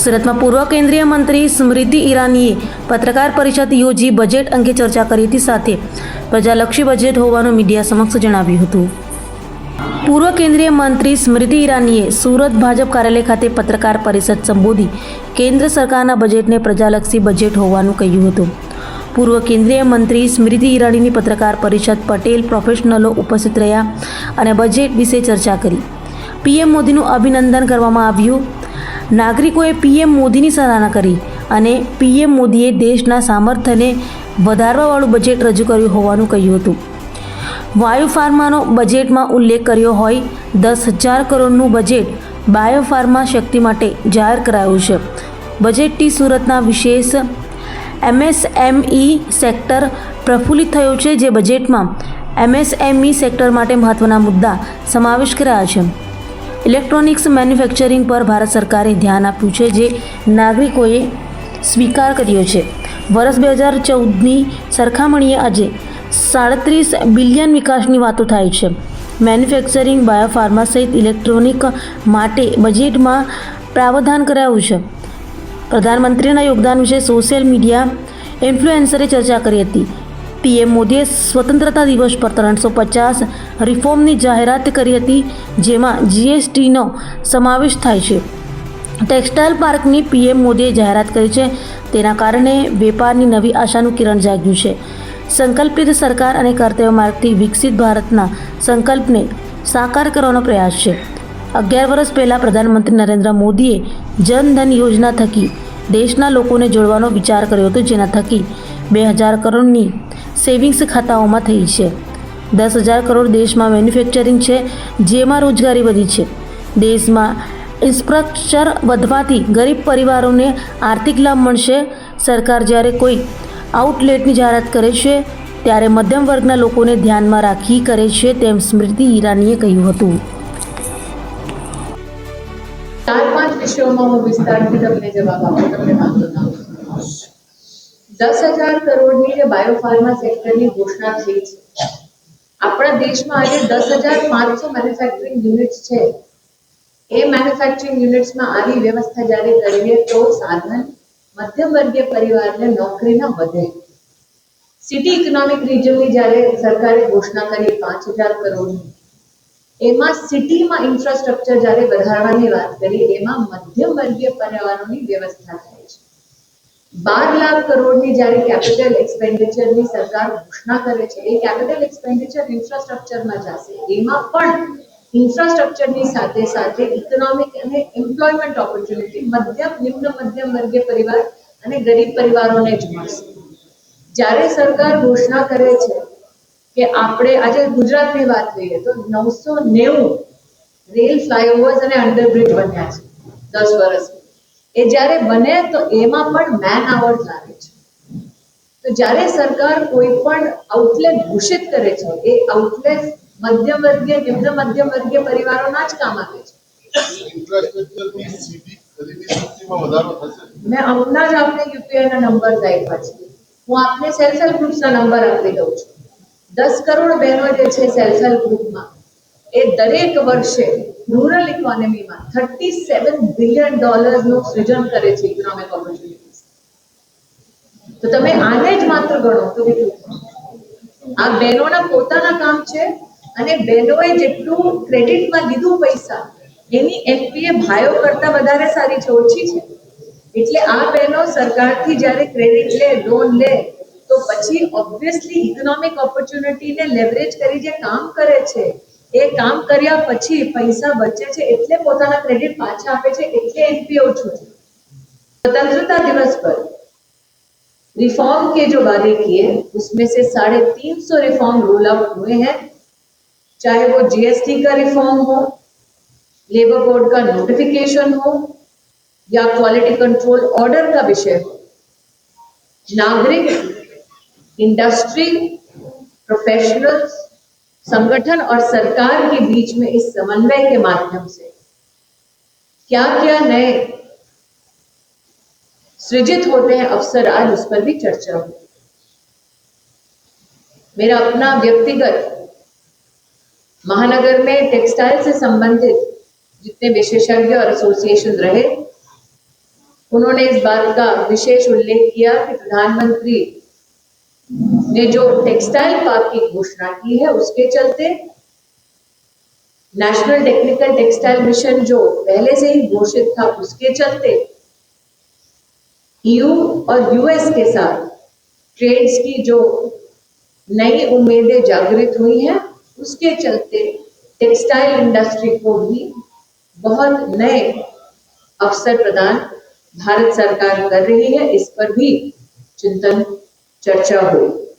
સુરતમાં પૂર્વ કેન્દ્રીય મંત્રી સ્મૃતિ ઈરાનીએ પત્રકાર પરિષદ યોજી બજેટ અંગે ચર્ચા કરી હતી સાથે પ્રજાલક્ષી બજેટ હોવાનું મીડિયા સમક્ષ જણાવ્યું હતું. પૂર્વ કેન્દ્રીય મંત્રી સ્મૃતિ ઈરાનીએ સુરત ભાજપ કાર્યાલય ખાતે પત્રકાર પરિષદ સંબોધી કેન્દ્ર સરકારના બજેટને પ્રજાલક્ષી બજેટ હોવાનું કહ્યું હતું. પૂર્વ કેન્દ્રીય મંત્રી સ્મૃતિ ઈરાનીની પત્રકાર પરિષદ પટેલ પ્રોફેશનલો ઉપસ્થિત રહ્યા અને બજેટ વિશે ચર્ચા કરી. પીએમ મોદીનું અભિનંદન કરવામાં આવ્યું. નાગરિકોએ પીએમ મોદીની સરાહના કરી અને પીએમ મોદીએ દેશના સામર્થ્યને વધારવાવાળું બજેટ રજૂ કર્યું હોવાનું કહ્યું હતું. વાયુ ફાર્માનો બજેટમાં ઉલ્લેખ કર્યો હોય, દસ હજાર કરોડનું બજેટ બાયોફાર્મા શક્તિ માટે જાહેર કરાયું છે. બજેટથી સુરતના વિશેષ એમએસએમઈ સેક્ટર પ્રફુલ્લિત થયો છે, જે બજેટમાં એમએસએમઈ સેક્ટર માટે મહત્ત્વના મુદ્દા સમાવેશ કરાયા છે. ઇલેક્ટ્રોનિક્સ મેન્યુફેક્ચરિંગ પર ભારત સરકારે ધ્યાન આપ્યું છે જે નાગરિકોએ સ્વીકાર કર્યો છે. વર્ષ બે હજાર ચૌદની સરખામણીએ આજે સાડત્રીસ બિલિયન વિકાસની વાતો થાય છે. મેન્યુફેક્ચરિંગ બાયોફાર્મા સહિત ઇલેક્ટ્રોનિક માટે બજેટમાં પ્રાવધાન કરાયું છે. પ્રધાનમંત્રીના યોગદાન વિશે સોશિયલ મીડિયા ઇન્ફ્લુએન્સરે ચર્ચા કરી હતી. પીએમ મોદીએ સ્વતંત્રતા દિવસ પર ત્રણસો પચાસ રિફોર્મની જાહેરાત કરી હતી, જેમાં જીએસટીનો સમાવેશ થાય છે. ટેક્સટાઇલ પાર્કની પીએમ મોદીએ જાહેરાત કરી છે, તેના કારણે વેપારની નવી આશાનું કિરણ જાગ્યું છે. સંકલ્પિત સરકાર અને કર્તવ્ય માર્ગથી વિકસિત ભારતના સંકલ્પને સાકાર કરવાનો પ્રયાસ છે. અગિયાર વર્ષ પહેલાં પ્રધાનમંત્રી નરેન્દ્ર મોદીએ જનધન યોજના થકી દેશના લોકોને જોડવાનો વિચાર કર્યો હતો જેના થકી બે હજાર કરોડની સેવિંગ્સ ખાતાઓમાં થઈ છે. દસ હજાર કરોડ દેશમાં મેન્યુફેક્ચરિંગ છે, જેમાં રોજગારી વધી છે. દેશમાં ઇન્ફ્રાસ્ટ્રક્ચર વધવાથી ગરીબ પરિવારોને આર્થિક લાભ મળશે. સરકાર જ્યારે કોઈ આઉટલેટની જાહેરાત કરે છે, ત્યારે મધ્યમ વર્ગના લોકોને ધ્યાનમાં રાખી કરે છે તેમ સ્મૃતિ ઈરાનીએ કહ્યું હતું. ચાર હું વિસ્તારથી તમને જવાબ આપું, તમને વાંધો ના દસ હજાર કરોડની જે બાયોફાર્મા સેક્ટરની ઘોષણા થઈ છે. આપણા દેશમાં આજે દસ હજાર પાંચસો મેન્યુફેક્ચરિંગ યુનિટ્સ છે. એ મેન્યુફેક્ચરિંગ યુનિટ્સમાં આવી વ્યવસ્થા જ્યારે કરીએ તો સાધન મધ્યમ વર્ગીય પરિવારને નોકરીના વધે. સિટી ઇકોનોમિક રિજનની જ્યારે સરકારે ઘોષણા કરી પાંચ હજાર કરોડની એમાં સિટીમાં ઇન્ફ્રાસ્ટ્રક્ચર જ્યારે વધારવાની વાત કરી એમાં મધ્યમ વર્ગીય પરિવારોની વ્યવસ્થા થાય છે. બાર લાખ કરોડની જ્યારે કેપિટલ એક્સપેન્ડિચરની સરકાર ઘોષણા કરે છે, એ કેપિટલ એક્સપેન્ડિચર ઇન્ફ્રાસ્ટ્રક્ચરમાં જશે. એમાં પણ ઇન્ફ્રાસ્ટ્રક્ચરની સાથે સાથે ઇકોનોમિક અને એમ્પ્લોયમેન્ટ ઓપોર્ચ્યુનિટી મધ્યમ, નિમ્ન મધ્યમ વર્ગીય પરિવાર અને ગરીબ પરિવારોને જ મળશે. જ્યારે સરકાર ઘોષણા કરે છે કે આપણે આજે ગુજરાતની વાત કરીએ તો નવસો નેવું રેલ ફ્લાયઓવર્સ અને અંડરબ્રિજ બન્યા છે દસ વર્ષમાં. એ જ્યારે બને તો એમાં પણ મેન આવર્સ લાગે છે. તો જ્યારે સરકાર કોઈ પણ આઉટલેટ ઘોષિત કરે છે એ આઉટલેટ મધ્યમ વર્ગીય નિમ્ન મધ્યમ વર્ગીય પરિવારોના જ કામ આવે છે. મેં હમણાં જ આપને યુપીઆઈ ના નંબર આપ્યા છે. હું આપને સેલ્ફ હેલ્પ ગ્રુપ્સના નંબર આપી દઉં છું. દસ કરોડ બહેનો જે છે સેલ્ફ હેલ્પ ગ્રુપમાં, એ દરેક વર્ષે રૂરલ ઇકોનોમીમાં થર્ટી સેવન બિલિયન ડોલરનું સૃજન કરે છે ઇકોનોમિક ઓપોર્ચ્યુનિટીઝ. તો તમે આને જ માત્ર ગણો તો આ બહેનોના પોતાના કામ છે અને બહેનોએ જેટલું ક્રેડિટમાં લીધું પૈસા, એની એનપીએ ભાઈઓ કરતા વધારે સારી છે, ઓછી છે. એટલે આ બહેનો સરકારથી જ્યારે ક્રેડિટ લે, લોન લે તો પછી ઓબ્વિયસલી ઇકોનોમિક ઓપોર્ચ્યુનિટીને લેવરેજ કરી જે કામ કરે છે એ કામ કર્યા પછી પૈસા બચે છે એટલે પોતાના ક્રેડિટ પાછા આપે છે એટલે એનપીએ ઓછું છે स्वतंत्रता दिवस पर रिफॉर्म के जो वादे किए उसमें से साढ़े तीन सौ रिफॉर्म रोल आउट हुए हैं चाहे वो जीएसटी का रिफॉर्म हो लेबर कोड का नोटिफिकेशन हो या क्वालिटी कंट्रोल ऑर्डर का विषय हो नागरिक इंडस्ट्री प्रोफेशनल्स संगठन और सरकार के बीच में इस समन्वय के माध्यम से क्या क्या नए सृजित होते हैं अवसर आज उस पर भी चर्चा हुई। मेरा अपना व्यक्तिगत महानगर में टेक्सटाइल से संबंधित जितने विशेषज्ञ और एसोसिएशन रहे, उन्होंने इस बात का विशेष उल्लेख किया कि प्रधानमंत्री ने जो टेक्सटाइल पार्क की घोषणा की है, उसके चलते नेशनल टेक्निकल टेक्सटाइल मिशन जो पहले से ही घोषित था, उसके चलते ईयू और यूएस के साथ ट्रेड्स की जो नई उम्मीदें जागृत हुई हैं, उसके चलते टेक्सटाइल इंडस्ट्री को भी बहुत नए अवसर प्रदान भारत सरकार कर रही है। इस पर भी चिंतन Tchau, tchau,